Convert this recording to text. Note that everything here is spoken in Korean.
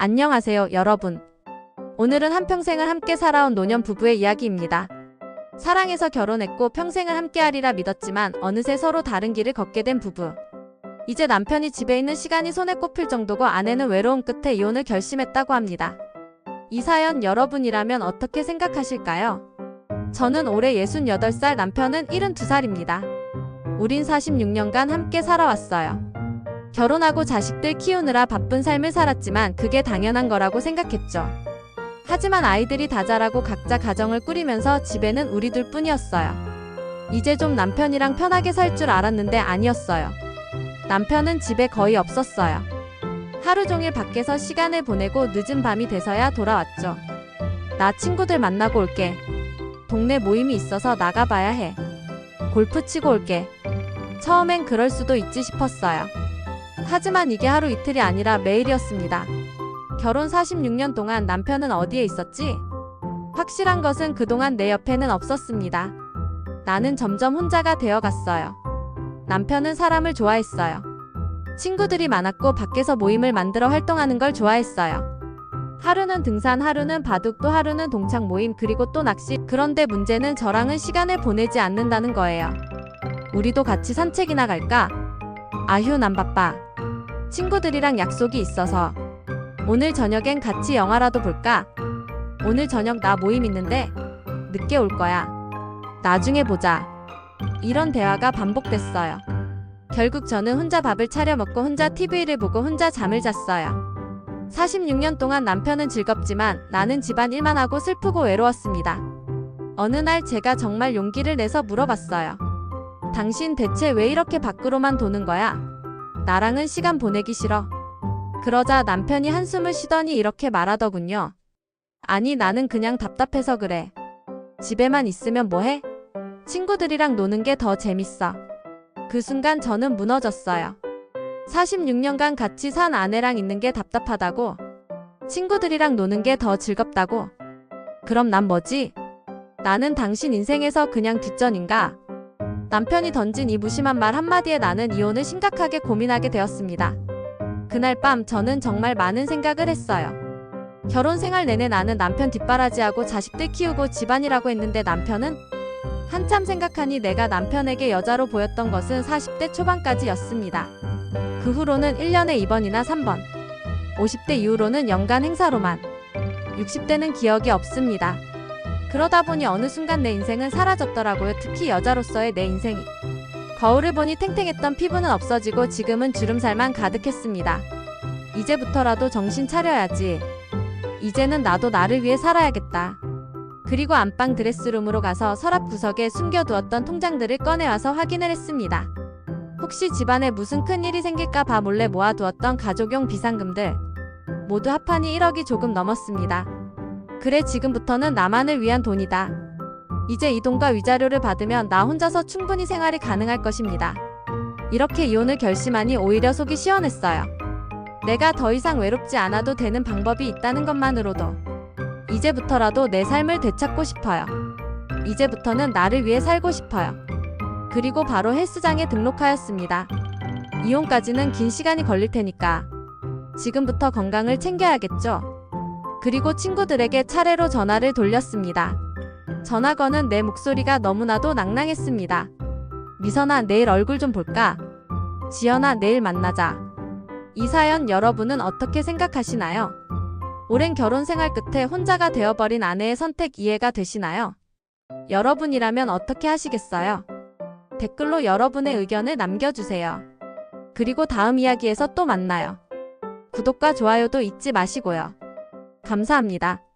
안녕하세요, 여러분. 오늘은 한평생을 함께 살아온 노년 부부의 이야기입니다. 사랑해서 결혼했고 평생을 함께하리라 믿었지만 어느새 서로 다른 길을 걷게 된 부부. 이제 남편이 집에 있는 시간이 손에 꼽힐 정도고 아내는 외로움 끝에 이혼을 결심했다고 합니다. 이 사연 여러분이라면 어떻게 생각하실까요? 저는 올해 68살, 남편은 72살입니다. 우린 46년간 함께 살아왔어요. 결혼하고 자식들 키우느라 바쁜 삶을 살았지만 그게 당연한 거라고 생각했죠. 하지만 아이들이 다 자라고 각자 가정을 꾸리면서 집에는 우리 둘 뿐이었어요. 이제 좀 남편이랑 편하게 살 줄 알았는데 아니었어요. 남편은 집에 거의 없었어요. 하루 종일 밖에서 시간을 보내고 늦은 밤이 돼서야 돌아왔죠. 나 친구들 만나고 올게. 동네 모임이 있어서 나가봐야 해. 골프 치고 올게. 처음엔 그럴 수도 있지 싶었어요. 하지만 이게 하루 이틀이 아니라 매일이었습니다. 결혼 46년 동안 남편은 어디에 있었지? 확실한 것은 그동안 내 옆에는 없었습니다. 나는 점점 혼자가 되어 갔어요. 남편은 사람을 좋아했어요. 친구들이 많았고 밖에서 모임을 만들어 활동하는 걸 좋아했어요. 하루는 등산, 하루는 바둑, 또 하루는 동창 모임, 그리고 또 낚시. 그런데 문제는 저랑은 시간을 보내지 않는다는 거예요. 우리도 같이 산책이나 갈까? 아휴, 난 바빠. 친구들이랑 약속이 있어서. 오늘 저녁엔 같이 영화라도 볼까? 오늘 저녁 나 모임 있는데 늦게 올 거야. 나중에 보자. 이런 대화가 반복됐어요. 결국 저는 혼자 밥을 차려 먹고 혼자 TV를 보고 혼자 잠을 잤어요. 46년 동안 남편은 즐겁지만 나는 집안 일만 하고 슬프고 외로웠습니다. 어느 날 제가 정말 용기를 내서 물어봤어요. 당신 대체 왜 이렇게 밖으로만 도는 거야? 나랑은 시간 보내기 싫어. 그러자 남편이 한숨을 쉬더니 이렇게 말하더군요. 아니, 나는 그냥 답답해서 그래. 집에만 있으면 뭐해? 친구들이랑 노는 게 더 재밌어. 그 순간 저는 무너졌어요. 46년간 같이 산 아내랑 있는 게 답답하다고. 친구들이랑 노는 게 더 즐겁다고. 그럼 난 뭐지? 나는 당신 인생에서 그냥 뒷전인가? 남편이 던진 이 무심한 말 한마디에 나는 이혼을 심각하게 고민하게 되었습니다. 그날 밤 저는 정말 많은 생각을 했어요. 결혼 생활 내내 나는 남편 뒷바라지하고 자식들 키우고 집안이라고 했는데 남편은 한참 생각하니 내가 남편에게 여자로 보였던 것은 40대 초반까지였습니다. 그 후로는 1년에 2번이나 3번, 50대 이후로는 연간 행사로만, 60대는 기억이 없습니다. 그러다 보니 어느 순간 내 인생은 사라졌더라고요. 특히 여자로서의 내 인생이. 거울을 보니 탱탱했던 피부는 없어지고 지금은 주름살만 가득했습니다. 이제부터라도 정신 차려야지. 이제는 나도 나를 위해 살아야겠다. 그리고 안방 드레스룸으로 가서 서랍 구석에 숨겨두었던 통장들을 꺼내와서 확인을 했습니다. 혹시 집안에 무슨 큰일이 생길까 봐 몰래 모아두었던 가족용 비상금들. 모두 합하니 1억이 조금 넘었습니다. 그래 지금부터는 나만을 위한 돈이다. 이제 이 돈과 위자료를 받으면 나 혼자서 충분히 생활이 가능할 것입니다. 이렇게 이혼을 결심하니 오히려 속이 시원했어요. 내가 더 이상 외롭지 않아도 되는 방법이 있다는 것만으로도 이제부터라도 내 삶을 되찾고 싶어요. 이제부터는 나를 위해 살고 싶어요. 그리고 바로 헬스장에 등록하였습니다. 이혼까지는 긴 시간이 걸릴 테니까 지금부터 건강을 챙겨야겠죠. 그리고 친구들에게 차례로 전화를 돌렸습니다. 전화 거는 내 목소리가 너무나도 낭낭했습니다. 미선아, 내일 얼굴 좀 볼까? 지연아, 내일 만나자. 이 사연 여러분은 어떻게 생각하시나요? 오랜 결혼 생활 끝에 혼자가 되어버린 아내의 선택 이해가 되시나요? 여러분이라면 어떻게 하시겠어요? 댓글로 여러분의 의견을 남겨주세요. 그리고 다음 이야기에서 또 만나요. 구독과 좋아요도 잊지 마시고요. 감사합니다.